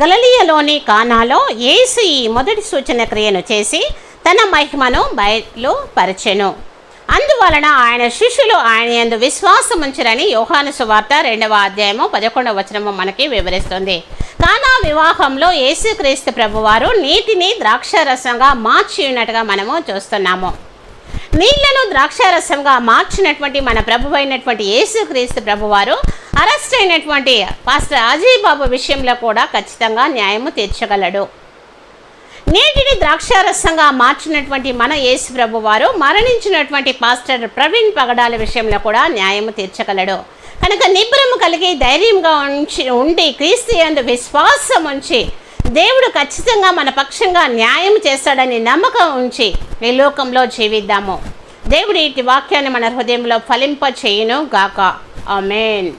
గలలియలోని కానాలో ఏసు ఈ మొదటి సూచన క్రియను చేసి తన మహిమను బయలుపరచెను. అందువలన ఆయన శిష్యులు ఆయన యందు విశ్వాసం ఉంచరని యోహాను సువార్త రెండవ అధ్యాయము పదకొండవ వచనము మనకి వివరిస్తుంది. కానా వివాహంలో యేసుక్రీస్తు ప్రభువారు నీటిని ద్రాక్షారసంగా మార్చి ఉన్నట్టుగా మనము చూస్తున్నాము. నీళ్ళను ద్రాక్షారసంగా మార్చినటువంటి మన ప్రభు అయినటువంటి యేసుక్రీస్తు ప్రభువారు అరెస్ట్ అయినటువంటి పాస్టర్ అజయ్ బాబు విషయంలో కూడా ఖచ్చితంగా న్యాయము తీర్చగలడు. నీటిని ద్రాక్షారసంగా మార్చినటువంటి మన యేసు ప్రభు వారు మరణించినటువంటి పాస్టర్ ప్రవీణ్ పగడాల విషయంలో కూడా న్యాయము తీర్చగలడు. కనుక నిబ్రము కలిగి ధైర్యంగా ఉంచి ఉండి క్రీస్తు ఎందు విశ్వాసం ఉంచి దేవుడు ఖచ్చితంగా మన పక్షంగా న్యాయం చేస్తాడని నమ్మకం ఉంచి ఈ లోకంలో జీవిద్దాము. దేవుడి ఇటు వాక్యాన్ని మన హృదయంలో ఫలింప చేయును గాక ఆమెన్.